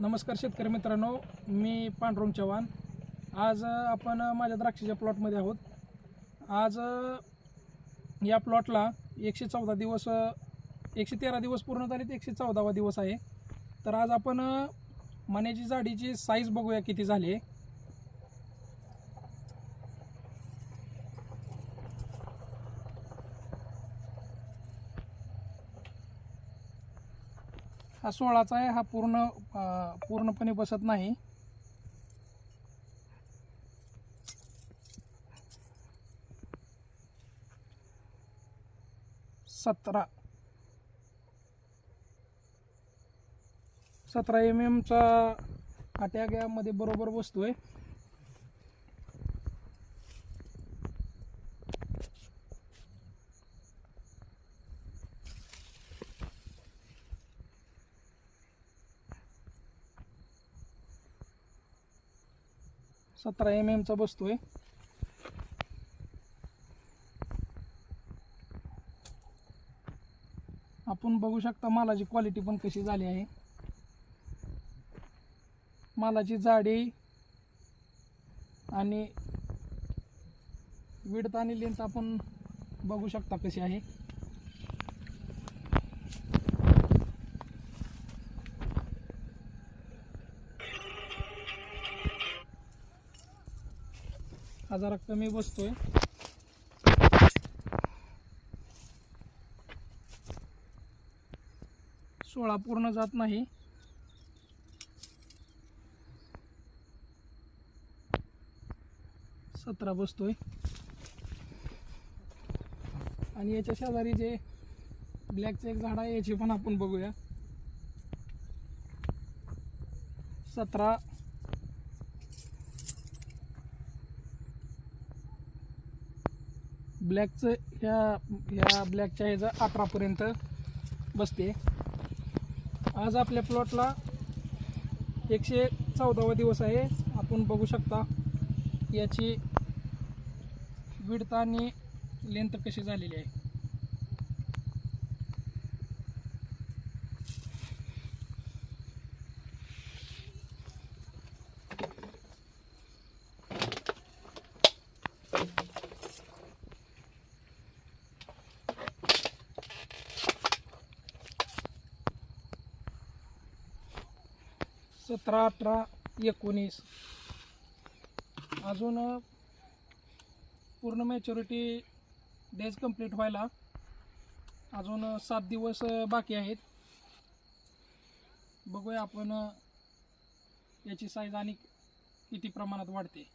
नमस्कार शेतकरी मित्रांनो मी पांडुरंग चव्हाण. आज आपण माझ्या द्राक्षाच्या प्लॉटमध्ये आहोत. आज या प्लॉटला एकशे चौदा दिवस एकशे तेरा दिवस पूर्ण झाले ते एकशे चौदावा दिवस आहे. तर आज आपण मण्याची जाडीची साईज बघूया किती झाली आहे. हा सोळाचा आहे हा पूर्ण पूर्णपणे बसत नाही. सतरा. सतरा एम एमचा हा टॅग यामध्ये बरोबर बसतोय. सतरा एम एमचा बसतोय. आपण बघू शकता मालाची क्वालिटी पण कशी झाली आहे. मालाची जाडी आणि विडत आणि लेंथ आपण बघू शकता कशी आहे. हा जरा कमी बसतोय. सोळा पूर्ण जात नाही. सतरा बसतोय. आणि याच्या शेजारी जे ब्लॅकचं एक झाड आहे याची पण आपण बघूया. सतरा ब्लॅकचं ह्या ह्या ब्लॅकच्या ह्याचं अठरापर्यंत बसते. आज आपल्या प्लॉटला एकशे चौदावा दिवस आहे. आपण बघू शकता याची विडता आणि लेंथ कशी झालेली आहे. सतरा अठरा एकोणीस. अजून पूर्ण मॅच्युरिटी डेज कंप्लीट व्हायला अजून सात दिवस बाकी आहेत. बघूया आपण याची साईज आणि किती प्रमाणात वाढते.